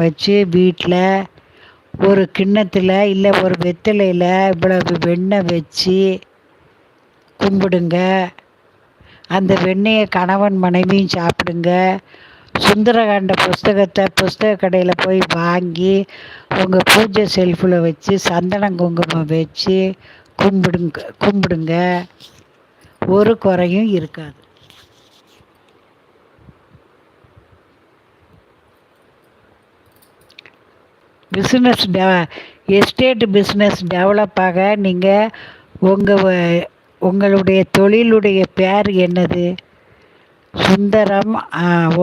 வச்சு வீட்டில் ஒரு கிண்ணத்தில் இல்லை ஒரு வெத்தலையில் இவ்வளவு வெண்ணெய் வச்சு கும்பிடுங்க. அந்த வெண்ணெயை கணவன் மனைவியும் சாப்பிடுங்க. சுந்தரகாண்ட புஸ்தகத்தை புஸ்தக கடையில் போய் வாங்கி உங்கள் பூஜை செல்ஃபில் வச்சு சந்தனம் குங்குமம் வச்சு கும்பிடுங்க கும்பிடுங்க. ஒரு குறையும் இருக்காது. பிஸ்னஸ் டெ எஸ்டேட் பிஸ்னஸ் டெவலப் ஆக நீங்கள் உங்கள் உங்களுடைய தொழிலுடைய பேர் என்னது? சுந்தரம்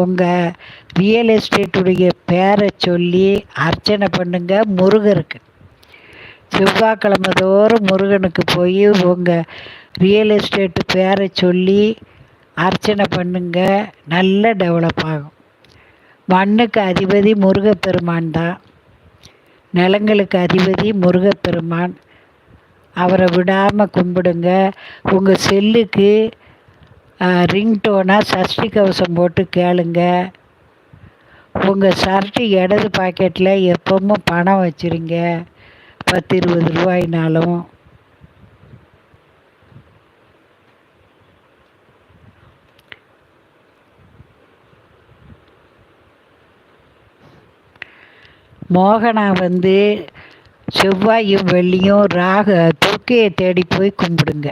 உங்கள் ரியல் எஸ்டேட்டுடைய பேரை சொல்லி அர்ச்சனை பண்ணுங்க முருகருக்கு. செவ்வாய்க்கிழமை தோறும் முருகனுக்கு போய் உங்கள் ரியல் எஸ்டேட்டு பேரை சொல்லி அர்ச்சனை பண்ணுங்க நல்ல டெவலப் ஆகும். மண்ணுக்கு அதிபதி முருகப்பெருமான் தான். நிலங்களுக்கு அதிபதி முருகப்பெருமான். அவரை விடாமல் கும்பிடுங்க. உங்கள் செல்லுக்கு ரிங்டோனாக சஷ்டி கவசம் போட்டு கேளுங்க. உங்கள் சர்ட்டு இடது பாக்கெட்டில் எப்பவும் பணம் வச்சுருங்க. பத்து இருபது ரூபாயினாலும். மோகனா வந்து செவ்வாயும் வெள்ளியும் ராக துர்க்கையை தேடி போய் கும்பிடுங்க.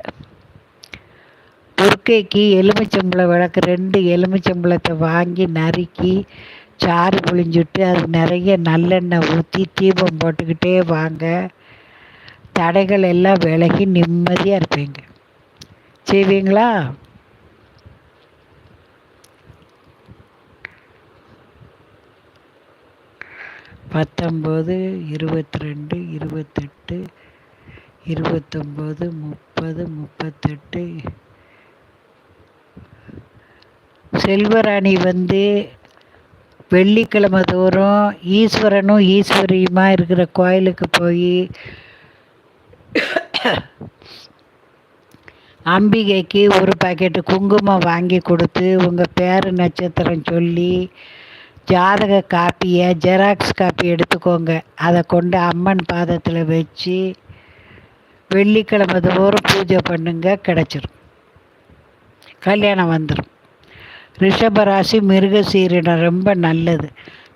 துர்க்கைக்கு எலுமிச்சம்பழம் விளக்கு ரெண்டு எலுமிச்சம்பழத்தை வாங்கி நறுக்கி சாறு புழிஞ்சுட்டு அது நிறைய நல்லெண்ணெய் ஊற்றி தீபம் போட்டுக்கிட்டே வாங்க. தடைகள் எல்லாம் விலகி நிம்மதியாக இருப்பீங்க. செய்வீங்களா? பத்தொம்போது இருபத்தி ரெண்டு இருபத்தெட்டு இருபத்தொம்பது முப்பது முப்பத்தெட்டு. செல்வராணி வந்து வெள்ளிக்கிழமை தோறும் ஈஸ்வரனும் ஈஸ்வரியுமா இருக்கிற கோயிலுக்கு போய் அம்பிகைக்கு ஒரு பாக்கெட்டு குங்குமம் வாங்கி கொடுத்து உங்கள் பேர் நட்சத்திரம் சொல்லி ஜாதக காப்பியை ஜெராக்ஸ் காப்பி எடுத்துக்கோங்க. அதை கொண்டு அம்மன் பாதத்தில் வச்சு வெள்ளிக்கிழமை தோறும் பூஜை பண்ணுங்க கிடச்சிரும். கல்யாணம் வந்துடும் ரிஷபராசி மிருகசீரிடம் ரொம்ப நல்லது.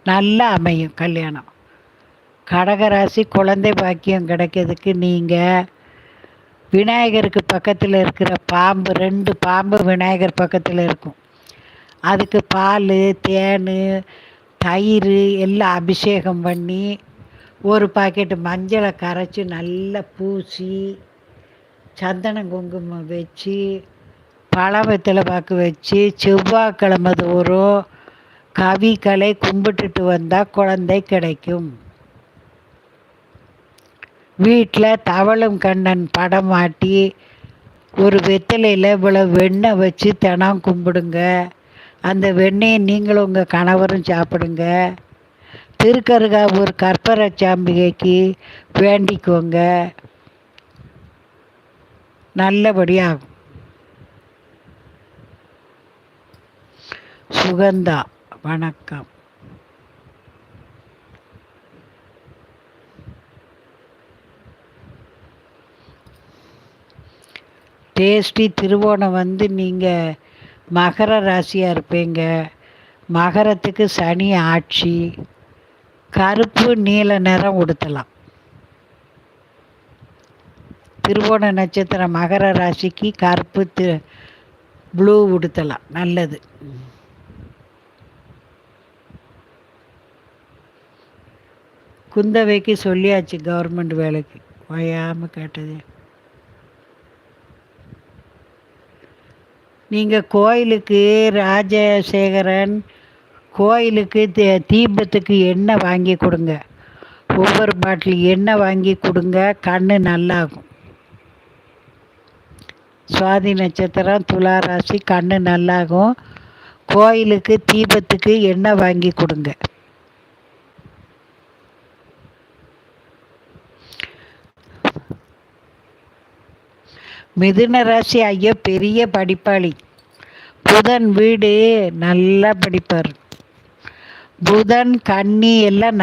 நல்லா அமையும் கல்யாணம். கடகராசி குழந்தை பாக்கியம் கிடைக்கிறதுக்கு நீங்கள் விநாயகருக்கு பக்கத்தில் இருக்கிற பாம்பு ரெண்டு பாம்பு விநாயகர் பக்கத்தில் இருக்கும். அதுக்கு பால் தேன் தயிர் எல்லாம் அபிஷேகம் பண்ணி ஒரு பாக்கெட்டு மஞ்சளை கரைச்சி நல்லா பூசி சந்தனம் குங்குமம் வச்சு பழம் வெத்தலை பாக்கு வச்சு செவ்வாய்க்கிழமை தோறும் கவிகளை கும்பிட்டுட்டு வந்தால் குழந்தை கிடைக்கும். வீட்டில் தவளும் கண்ணன் படம் மாட்டி ஒரு வெத்தலையில் இவ்வளோ வெண்ணெய் வச்சு தினம் கும்பிடுங்க. அந்த வெண்ணெயை நீங்களும் உங்கள் கணவரும் சாப்பிடுங்க. திருக்கருகாவூர் கற்பர சாம்பிகைக்கு வேண்டிக்கோங்க. நல்லபடியாகும். சுகந்தா வணக்கம். டேஸ்டி திருவோணம் வந்து நீங்கள் மகர ராசியாக இருப்பீங்க. மகரத்துக்கு சனி ஆட்சி. கருப்பு நீல நிறம் உடுத்தலாம். திருவோண நட்சத்திரம் மகர ராசிக்கு கருப்பு தி ப்ளூ உடுத்தலாம். நல்லது. குந்தவைக்கு சொல்லியாச்சு கவர்மெண்ட் வேலைக்கு. ஓயாமல் கேட்டது. நீங்கள் கோயிலுக்கு ராஜசேகரன் கோயிலுக்கு தீபத்துக்கு எண்ணெய் வாங்கி கொடுங்க. ஒவ்வொரு பாட்டில் எண்ணெய் வாங்கி கொடுங்க கண் நல்லாகும். சுவாதி நட்சத்திரம் துலா ராசி கண் நல்லாகும். கோயிலுக்கு தீபத்துக்கு எண்ணெய் வாங்கி கொடுங்க. மிதுன ராசி ஐயா பெரிய படிப்பாளி. புதன் வீடு நல்லா படிப்பார். புதன் கன்னி எல்லாம்